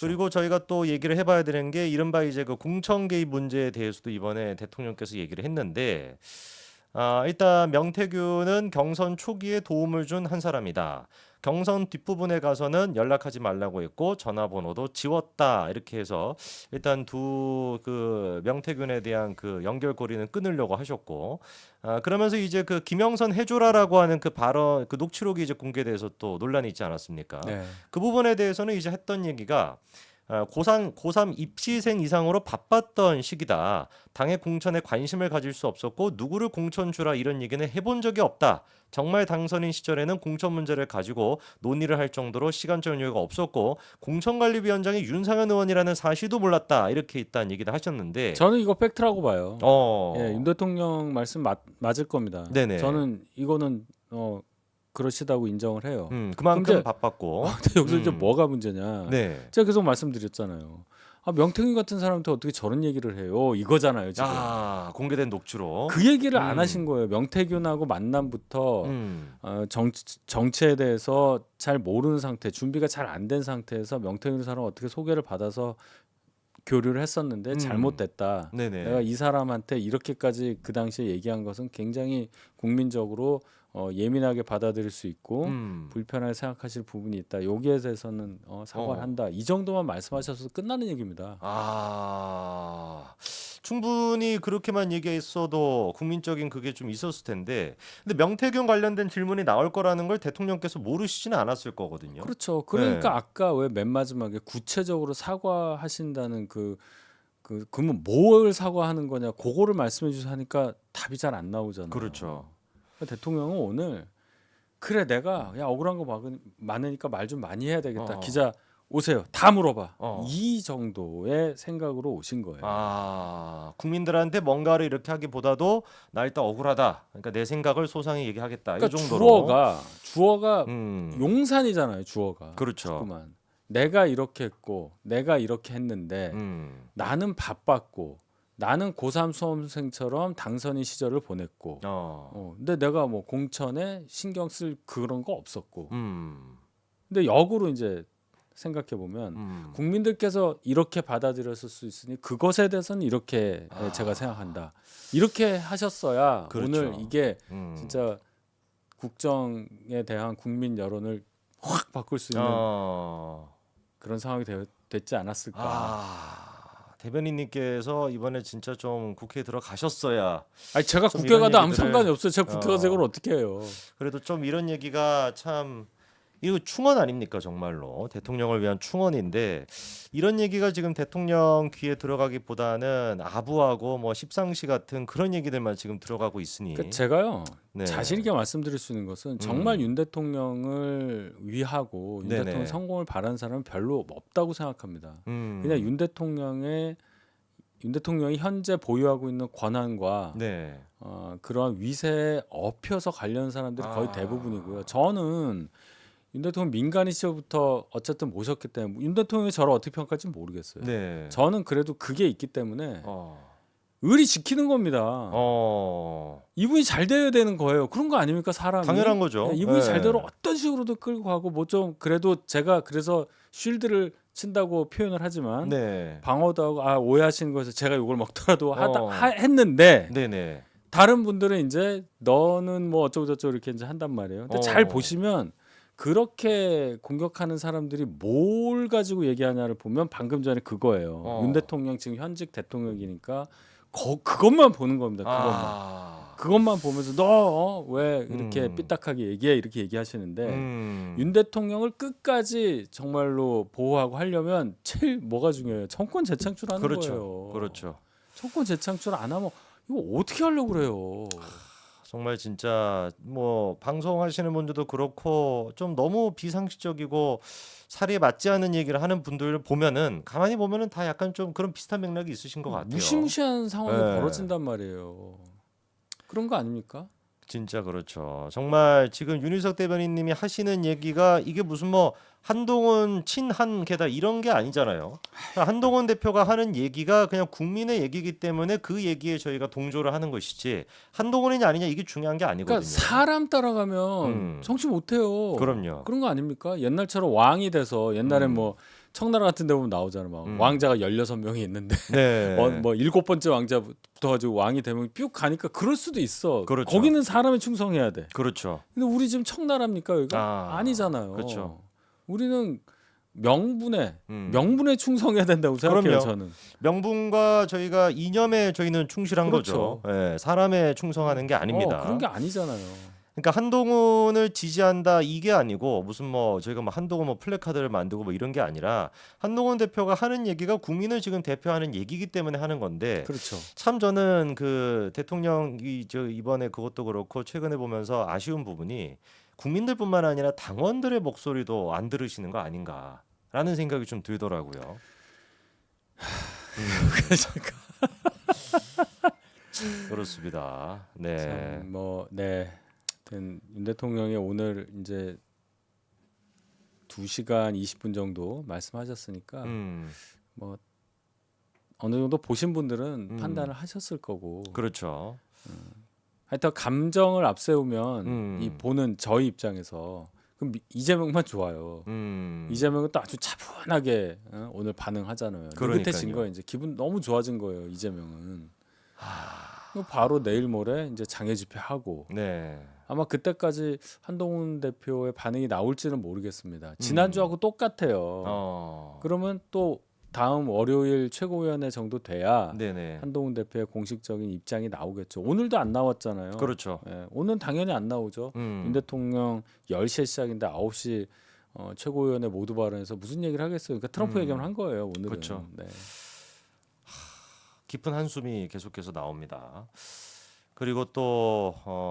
그리고 저희가 또 얘기를 해봐야 되는 게 이른바 이제 그 공천 개입 문제에 대해서도 이번에 대통령께서 얘기를 했는데 아, 일단 명태균은 경선 초기에 도움을 준 한 사람이다. 경선 뒷부분에 가서는 연락하지 말라고 했고 전화번호도 지웠다 이렇게 해서 일단 두 그 명태균에 대한 그 연결고리는 끊으려고 하셨고 아, 그러면서 이제 그 김영선 해줘라라고 하는 그 발언 그 녹취록이 이제 공개돼서 또 논란이 있지 않았습니까? 네. 그 부분에 대해서는 이제 했던 얘기가 어, 고3 고3 입시생 이상으로 바빴던 시기다. 당의 공천에 관심을 가질 수 없었고 누구를 공천 주라 이런 얘기는 해본 적이 없다. 정말 당선인 시절에는 공천 문제를 가지고 논의를 할 정도로 시간적 여유가 없었고 공천관리위원장이 윤상현 의원이라는 사실도 몰랐다. 이렇게 있다는 얘기를 하셨는데 저는 이거 팩트라고 봐요. 어. 예, 윤 대통령 말씀 맞, 맞을 겁니다. 네네. 저는 이거는 어 그러시다고 인정을 해요. 음, 그만큼 근데- 바빴고. 근데 여기서 이제 음. 뭐가 문제냐? 네. 제가 계속 말씀드렸잖아요. 아, 명태균 같은 사람한테 어떻게 저런 얘기를 해요? 이거잖아요, 지금. 아, 공개된 녹취록. 그 얘기를 안 음. 하신 거예요. 명태균하고 만남부터 음. 어, 정, 정치에 대해서 잘 모르는 상태, 준비가 잘 안 된 상태에서 명태균 사람 어떻게 소개를 받아서 교류를 했었는데 음. 잘못됐다. 네네. 내가 이 사람한테 이렇게까지 그 당시에 얘기한 것은 굉장히 국민적으로 어, 예민하게 받아들일 수 있고 음. 불편하게 생각하실 부분이 있다. 여기에 대해서는 어, 사과를 어. 한다. 이 정도만 말씀하셔서 끝나는 얘기입니다. 아 충분히 그렇게만 얘기했어도 국민적인 그게 좀 있었을 텐데 근데 명태균 관련된 질문이 나올 거라는 걸 대통령께서 모르시지는 않았을 거거든요. 그렇죠. 그러니까 네. 아까 왜 맨 마지막에 구체적으로 사과하신다는 그, 그 그러면 뭘 사과하는 거냐 그거를 말씀해 주셔 하니까 답이 잘 안 나오잖아요. 그렇죠. 대통령은 오늘 그래 내가 야 억울한 거 많- 많으니까 말 좀 많이 해야 되겠다. 어. 기자 오세요. 다 물어봐. 어. 이 정도의 생각으로 오신 거예요. 아 국민들한테 뭔가를 이렇게 하기보다도 나 일단 억울하다. 그러니까 내 생각을 소상히 얘기하겠다. 그러니까 이 정도로. 주어가 주어가 음. 용산이잖아요. 주어가. 그렇죠. 자꾸만 내가 이렇게 했고 내가 이렇게 했는데 음. 나는 바빴고 나는 고3 수험생처럼 당선인 시절을 보냈고 어. 어, 근데 내가 뭐 공천에 신경 쓸 그런 거 없었고 음. 근데 역으로 이제 생각해 보면 음. 국민들께서 이렇게 받아들였을 수 있으니 그것에 대해서는 이렇게 아. 제가 생각한다 이렇게 하셨어야 그렇죠. 오늘 이게 음. 진짜 국정에 대한 국민 여론을 확 바꿀 수 있는 어. 그런 상황이 되, 됐지 않았을까 아, 대변인님께서 이번에 진짜 좀 국회에 들어가셨어야 아니 제가 좀 국회 이런 가도 아무 얘기들을- 상관이 없어요. 제가 국회 가서 어. 이걸 어떻게 해요? 그래도 좀 이런 얘기가 참 이거 충원 아닙니까 정말로 대통령을 위한 충원인데 이런 얘기가 지금 대통령 귀에 들어가기보다는 아부하고 뭐 십상시 같은 그런 얘기들만 지금 들어가고 있으니 그러니까 제가요 네. 자신 있게 말씀드릴 수 있는 것은 정말 음. 윤 대통령을 위하고 윤 네네. 대통령 성공을 바라는 사람은 별로 없다고 생각합니다. 음. 그냥 윤 대통령의 윤 대통령이 현재 보유하고 있는 권한과 네. 어, 그러한 위세에 업혀서 관련 사람들이 거의 아. 대부분이고요. 저는 윤 대통령 민간인 시절부터 어쨌든 모셨기 때문에 윤 대통령이 저를 어떻게 평가할지 모르겠어요. 네. 저는 그래도 그게 있기 때문에 어. 의리 지키는 겁니다. 어. 이분이 잘 돼야 되는 거예요. 그런 거 아닙니까 사람이? 당연한 거죠. 네, 이분이 네. 잘 되로 어떤 식으로도 끌고 가고 뭐 좀 그래도 제가 그래서 쉴드를 친다고 표현을 하지만 네. 방어도 하고 아 오해하시는 거에서 제가 욕을 먹더라도 하다 어. 하, 했는데 네, 네. 다른 분들은 이제 너는 뭐 어쩌고 저쩌고 이렇게 이제 한단 말이에요. 근데 어. 잘 보시면 그렇게 공격하는 사람들이 뭘 가지고 얘기하냐를 보면 방금 전에 그거예요. 어. 윤 대통령 지금 현직 대통령이니까 거, 그것만 보는 겁니다. 그것만. 아. 그것만 보면서 너 왜 이렇게 음. 삐딱하게 얘기해 이렇게 얘기하시는데 음. 윤 대통령을 끝까지 정말로 보호하고 하려면 제일 뭐가 중요해요? 정권 재창출하는 그렇죠. 거예요. 그렇죠. 정권 재창출 안 하면 이거 어떻게 하려고 그래요? 정말 진짜 뭐 방송하시는 분들도 그렇고 좀 너무 비상식적이고 사리에 맞지 않는 얘기를 하는 분들 보면은 가만히 보면은 다 약간 좀 그런 비슷한 맥락이 있으신 것 같아요. 무시무시한 상황이 네. 벌어진단 말이에요. 그런 거 아닙니까? 진짜 그렇죠. 정말 지금 윤희석 대변인님이 하시는 얘기가 이게 무슨 뭐 한동훈 친한 게다 이런 게 아니잖아요. 한동훈 대표가 하는 얘기가 그냥 국민의 얘기이기 때문에 그 얘기에 저희가 동조를 하는 것이지 한동훈이냐 아니냐 이게 중요한 게 아니거든요. 그러니까 사람 따라가면 음. 정치 못해요. 그럼요. 그런 거 아닙니까? 옛날처럼 왕이 돼서 옛날에 음. 뭐 청나라 같은 데 보면 나오잖아. 막 음. 왕자가 16명이 있는데 네. 어, 뭐 일곱 번째 왕자 붙어가지고 왕이 되면 뿅 가니까 그럴 수도 있어. 그렇죠. 거기는 사람이 충성해야 돼. 그렇죠. 근데 우리 지금 청나라입니까 여기가? 아, 아, 니잖아요 그렇죠. 우리는 명분에 음. 명분에 충성해야 된다고 생각해요. 그럼요. 저는. 명분과 저희가 이념에 저희는 충실한 그렇죠. 거죠. 예, 사람에 충성하는 게 아닙니다. 어, 그런 게 아니잖아요. 그러니까 한동훈을 지지한다 이게 아니고 무슨 뭐 저희가 뭐 한동훈 뭐 플래카드를 만들고 뭐 이런 게 아니라 한동훈 대표가 하는 얘기가 국민을 지금 대표하는 얘기이기 때문에 하는 건데 그렇죠. 참 저는 그 대통령이 저 이번에 그것도 그렇고 최근에 보면서 아쉬운 부분이 국민들뿐만 아니라 당원들의 목소리도 안 들으시는 거 아닌가라는 생각이 좀 들더라고요. 음, 그렇습니다. 네. 참, 뭐 네. 하여튼 윤 대통령이 오늘 이제 2시간 20분 정도 말씀하셨으니까 음, 뭐 어느 정도 보신 분들은 음. 판단을 하셨을 거고 그렇죠. 하여튼 감정을 앞세우면 음. 이 보는 저희 입장에서 그럼 미- 이재명만 좋아요. 음, 이재명은 또 아주 차분하게 어, 오늘 반응하잖아요. 그때 진. 거예요. 이제 기분 너무 좋아진 거예요. 이재명은. 하, 그럼 바로 내일 모레 이제 장애 집회하고 네. 아마 그때까지 한동훈 대표의 반응이 나올지는 모르겠습니다. 음. 지난주하고 똑같아요. 어, 그러면 또 다음 월요일 최고위원회 정도 돼야 네네. 한동훈 대표의 공식적인 입장이 나오겠죠. 오늘도 안 나왔잖아요. 그렇죠. 예, 오늘 당연히 안 나오죠. 음, 윤 대통령 10시에 시작인데 9시 어, 최고위원회 모두 발언에서 무슨 얘기를 하겠어요. 그러니까 트럼프 음. 얘기만 한 거예요. 오늘은. 그렇죠. 네. 깊은 한숨이 계속해서 나옵니다. 그리고 또 어,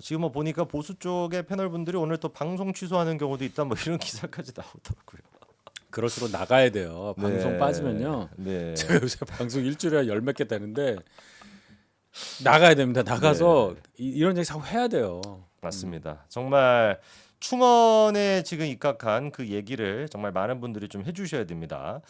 지금 뭐 보니까 보수 쪽의 패널 분들이 오늘 또 방송 취소하는 경우도 있다 뭐 이런 기사까지 나오더라고요. 그럴수록 나가야 돼요. 방송 네. 빠지면요. 네. 제가 요새 방송 일주일에 열 몇 개 되는데 나가야 됩니다. 나가서 네. 이, 이런 얘기 자꾸 해야 돼요. 맞습니다. 정말 충원에 지금 입각한 그 얘기를 정말 많은 분들이 좀 해주셔야 됩니다.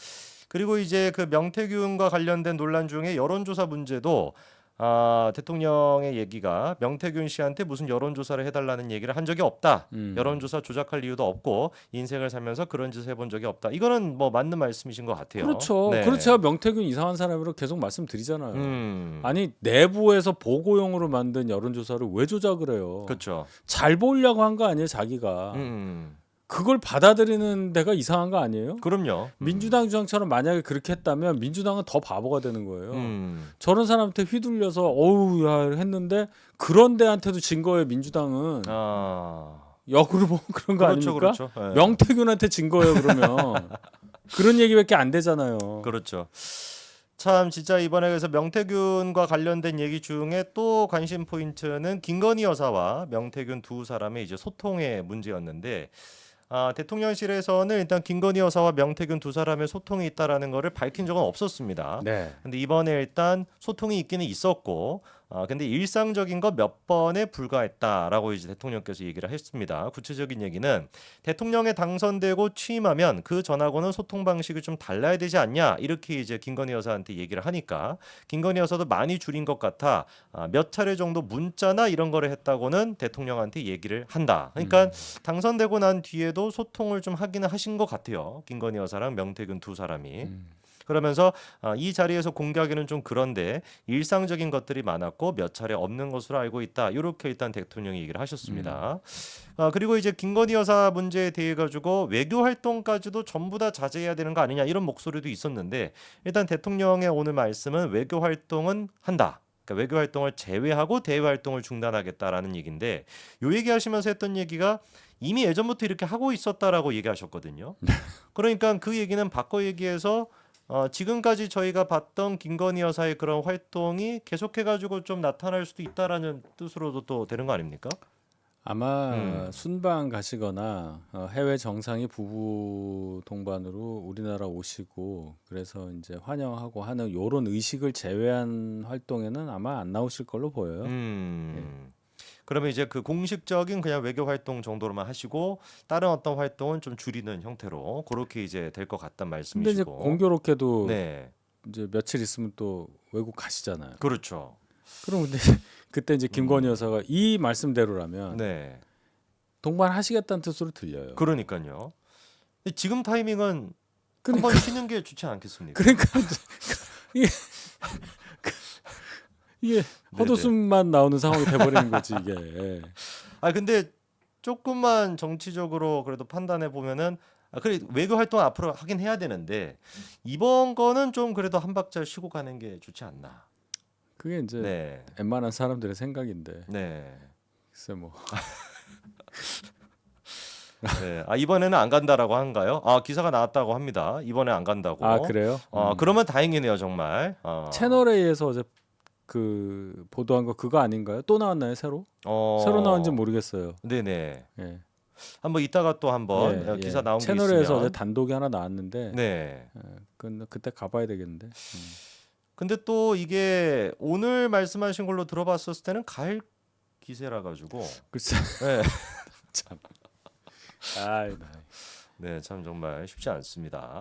그리고 이제 그 명태균과 관련된 논란 중에 여론조사 문제도 아, 대통령의 얘기가 명태균 씨한테 무슨 여론조사를 해달라는 얘기를 한 적이 없다. 음. 여론조사 조작할 이유도 없고 인생을 살면서 그런 짓을 해본 적이 없다. 이거는 뭐 맞는 말씀이신 것 같아요. 그렇죠. 네. 그렇죠. 명태균 이상한 사람으로 계속 말씀드리잖아요. 음, 아니 내부에서 보고용으로 만든 여론조사를 왜 조작을 해요? 그렇죠. 잘 보려고 한 거 아니에요, 자기가. 음, 그걸 받아들이는 데가 이상한 거 아니에요? 그럼요. 음. 민주당 주장처럼 만약에 그렇게 했다면 민주당은 더 바보가 되는 거예요. 음, 저런 사람한테 휘둘려서 어우 야 했는데 그런 데한테도 진 거예요 민주당은 아, 역으로 보면 그런 거 그렇죠, 아닙니까? 그렇죠. 예. 명태균한테 진 거예요 그러면 그런 얘기밖에 안 되잖아요. 그렇죠. 참 진짜 이번에 그래서 명태균과 관련된 얘기 중에 또 관심 포인트는 김건희 여사와 명태균 두 사람의 이제 소통의 문제였는데 아, 대통령실에서는 일단 김건희 여사와 명태균 두 사람의 소통이 있다라는 거를 밝힌 적은 없었습니다. 네. 근데 이번에 일단 소통이 있기는 있었고 아 근데 일상적인 거몇 번에 불과했다라고 이제 대통령께서 얘기를 했습니다. 구체적인 얘기는 대통령에 당선되고 취임하면 그 전하고는 소통 방식이 좀 달라야 되지 않냐 이렇게 이제 김건희 여사한테 얘기를 하니까 김건희 여사도 많이 줄인 것 같아 아, 몇 차례 정도 문자나 이런 거를 했다고는 대통령한테 얘기를 한다. 그러니까 음. 당선되고 난 뒤에도 소통을 좀 하기는 하신 것 같아요. 김건희 여사랑 명태균 두 사람이. 음. 그러면서 아, 이 자리에서 공개하기는 좀 그런데 일상적인 것들이 많았고 몇 차례 없는 것으로 알고 있다. 이렇게 일단 대통령이 얘기를 하셨습니다. 아, 그리고 이제 김건희 여사 문제에 대해 가지고 외교 활동까지도 전부 다 자제해야 되는 거 아니냐 이런 목소리도 있었는데 일단 대통령의 오늘 말씀은 외교 활동은 한다. 그러니까 외교 활동을 제외하고 대외 활동을 중단하겠다라는 얘기인데 요 얘기하시면서 했던 얘기가 이미 예전부터 이렇게 하고 있었다라고 얘기하셨거든요. 그러니까 그 얘기는 바꿔 얘기해서 어, 지금까지 저희가 봤던 김건희 여사의 그런 활동이 계속해가지고 좀 나타날 수도 있다라는 뜻으로도 또 되는 거 아닙니까? 아마 음. 순방 가시거나 어, 해외 정상이 부부 동반으로 우리나라 오시고 그래서 이제 환영하고 하는 요런 의식을 제외한 활동에는 아마 안 나오실 걸로 보여요. 음. 그러면 이제 그 공식적인 그냥 외교 활동 정도로만 하시고 다른 어떤 활동은 좀 줄이는 형태로 그렇게 이제 될 것 같단 근데 이제 말씀이시고. 공교롭게도 네, 이제 며칠 있으면 또 외국 가시잖아요. 그렇죠. 그럼 근데 그때 이제 김건희 음. 여사가 이 말씀대로라면 네, 동반하시겠다는 뜻으로 들려요. 그러니까요. 지금 타이밍은 그러니까 한번 쉬는 게 좋지 않겠습니까? 그러니까 이게 이게 헛웃음만 나오는 상황이 돼버리는 거지 이게. 아 근데 조금만 정치적으로 그래도 판단해 보면은 아, 그래 외교 활동 앞으로 하긴 해야 되는데 이번 거는 좀 그래도 한 박자 쉬고 가는 게 좋지 않나. 그게 이제 네, 웬만한 사람들의 생각인데 네, 글쎄 뭐 네. 아 이번에는 안 간다라고 한가요? 아 기사가 나왔다고 합니다. 이번에 안 간다고. 아 그래요? 어, 음. 그러면 다행이네요 정말. 어. 채널 A에서 어제 그 보도한 거 그거 아닌가요? 또 나왔나요 새로? 어. 새로 나온지 모르겠어요. 네네. 예. 한번 이따가 또 한번 예, 어, 예. 기사 나온 게 채널에서 단독이 하나 나왔는데 네. 예, 그 그때 가봐야 되겠는데. 음. 근데 또 이게 오늘 말씀하신 걸로 들어봤었을 때는 가을 기세라 가지고 글쎄 네. 참. 아이 나. 네, 참 정말 쉽지 않습니다.